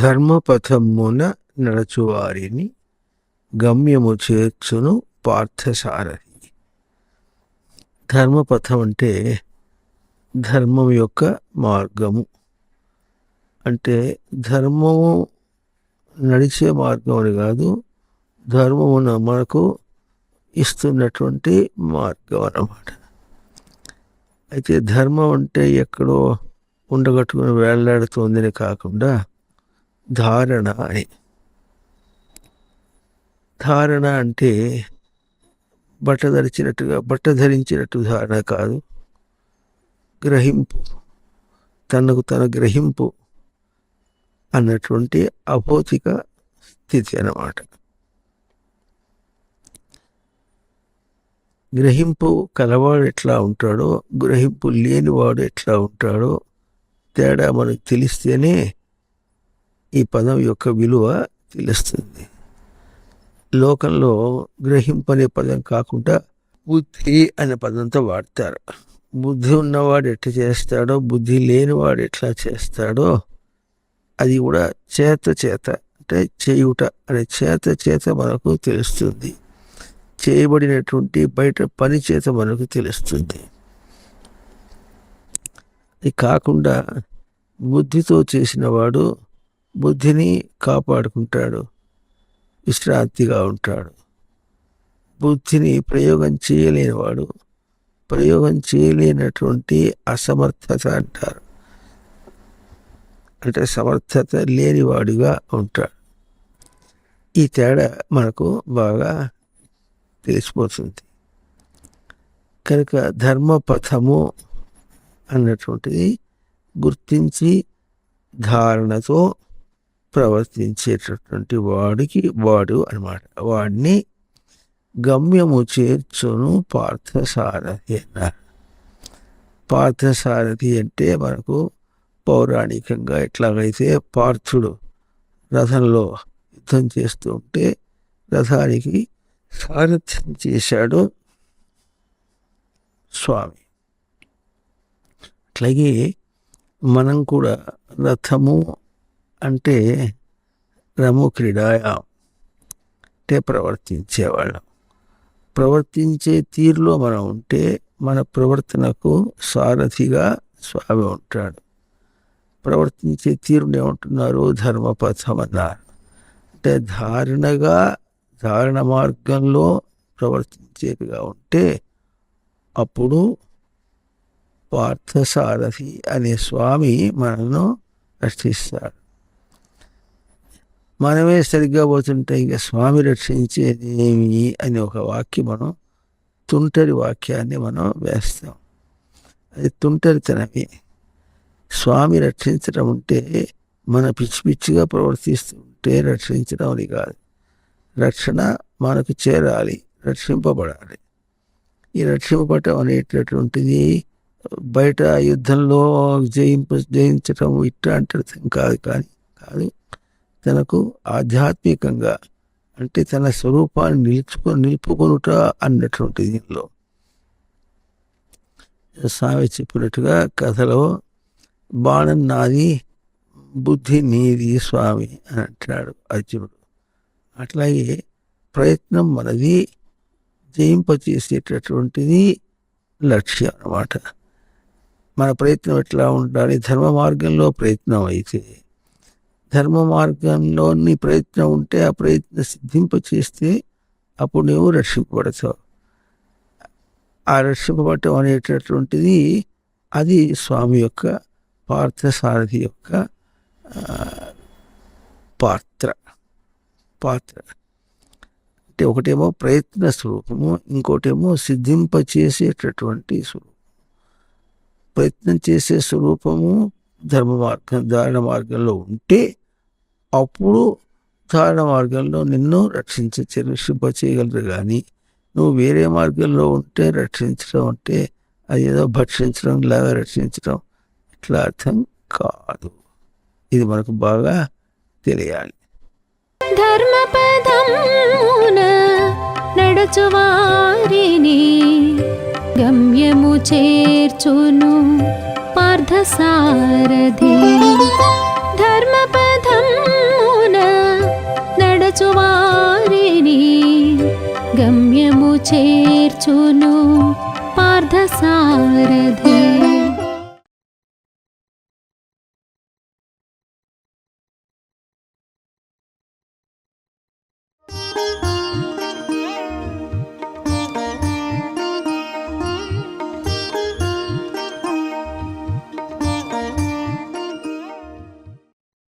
ధర్మపథమున నడచువారిని గమ్యము చేర్చును పార్థసారథి. ధర్మపథం అంటే ధర్మం యొక్క మార్గము. అంటే ధర్మము నడిచే మార్గం అని కాదు ధర్మమున మనకు ఇస్తున్నటువంటి మార్గం అన్నమాట. అయితే ధర్మం అంటే ఎక్కడో ఉండగట్టుకుని వేళ్ళాడుతోందని కాకుండా ధారణ అని. ధారణ అంటే బట్ట ధరించినట్టుగా బట్ట ధరించినట్టు ధారణ కాదు. గ్రహింపు తనకు తన గ్రహింపు అన్నటువంటి అభౌతిక స్థితి అన్నమాట. గ్రహింపు కలవాడు ఎట్లా ఉంటాడో గ్రహింపు లేనివాడు ఎట్లా ఉంటాడో తేడా మనకు తెలిస్తేనే ఈ పదం యొక్క విలువ తెలుస్తుంది. లోకంలో గ్రహింపనే పదం కాకుండా బుద్ధి అనే పదంతో వాడతారు. బుద్ధి ఉన్నవాడు ఎట్లా చేస్తాడో బుద్ధి లేనివాడు ఎట్లా చేస్తాడో అది కూడా చేత చేత అంటే చేయుట అనే చేత చేత మనకు తెలుస్తుంది. చేయబడినటువంటి బయట పని చేత మనకు తెలుస్తుంది. అది కాకుండా బుద్ధితో చేసినవాడు బుద్ధిని కాపాడుకుంటాడు. విశ్రాంతిగా ఉంటాడు. బుద్ధిని ప్రయోగం చేయలేనివాడు ప్రయోగం చేయలేనటువంటి అసమర్థత అంటారు. అంటే సమర్థత లేనివాడిగా ఉంటాడు. ఈ తేడా మనకు బాగా తెలిసిపోతుంది. కనుక ధర్మపథము అన్నటువంటిది గుర్తించి ధారణతో ప్రవర్తించేటటువంటి వాడికి వాడు అనమాట వాడిని గమ్యము చేర్చును పార్థసారథి అన్నారు. పార్థసారథి అంటే మనకు పౌరాణికంగా ఎట్లాగైతే పార్థుడు రథంలో యుద్ధం చేస్తూ ఉంటే రథానికి సారథ్యం చేశాడు స్వామి. అట్లాగే మనం కూడా రథము అంటే రము క్రీడాయా అంటే ప్రవర్తించేవాళ్ళం. ప్రవర్తించే తీరులో మనం ఉంటే మన ప్రవర్తనకు సారథిగా స్వామి ఉంటాడు. ప్రవర్తించే తీరుని ఏమంటున్నారు? ధర్మపథం అన్నారు అంటే ధారణగా ధారణ మార్గంలో ప్రవర్తించేదిగా ఉంటే అప్పుడు పార్థసారథి అనే స్వామి మనను రక్షిస్తాడు. మనమే సరిగ్గా పోతుంటే ఇంకా స్వామి రక్షించేది ఏమి అని ఒక వాక్యం మనం తుంటరి వాక్యాన్ని మనం వేస్తాం. అది తుంటరితనమే. స్వామి రక్షించడం ఉంటే మన పిచ్చి పిచ్చిగా ప్రవర్తిస్తుంటే రక్షించడం అని కాదు. రక్షణ మనకు చేరాలి రక్షింపబడాలి. ఈ రక్షింపబడటం అనేటటువంటిది బయట యుద్ధంలో జయింప జయించటం ఇట్లాంటి అర్థం కాదు కానీ కాదు. తనకు ఆధ్యాత్మికంగా అంటే తన స్వరూపాన్ని నిలుచుకొని నిలుపుకొనుట అన్నటువంటి దీనిలో. స్వామి చెప్పినట్టుగా కథలో బాణం నాది బుద్ధి నీది స్వామి అని అంటున్నాడు అర్జునుడు. అట్లాగే ప్రయత్నం మనది జయింపచేసేటటువంటిది లక్ష్యం అన్నమాట. మన ప్రయత్నం ఎట్లా ఉండాలి? ధర్మ మార్గంలో ప్రయత్నం అయితే ధర్మ మార్గంలో నీ ప్రయత్నం ఉంటే ఆ ప్రయత్నం సిద్ధింప చేస్తే అప్పుడు నువ్వు రక్షింపబడతావు. ఆ రక్షింపబడటం అనేటటువంటిది అది స్వామి యొక్క పార్థసారథి యొక్క పాత్ర. పాత్ర. అంటే ఒకటేమో ప్రయత్న స్వరూపము ఇంకోటేమో సిద్ధింపచేసేటటువంటి స్వరూపం ప్రయత్నం చేసే స్వరూపము ధర్మ మార్గం ధారణ మార్గంలో ఉంటే అప్పుడు ఉదాహరణ మార్గంలో నిన్ను రక్షించ శుభ చేయగలరు కానీ నువ్వు వేరే మార్గంలో ఉంటే రక్షించడం అంటే అది ఏదో భక్షించడం లాగా రక్షించడం ఇట్లా అర్థం కాదు. ఇది మనకు బాగా తెలియాలి. ధర్మపదమున నడచువారిని గమ్యము చేర్చును పార్థసారథి. सारधि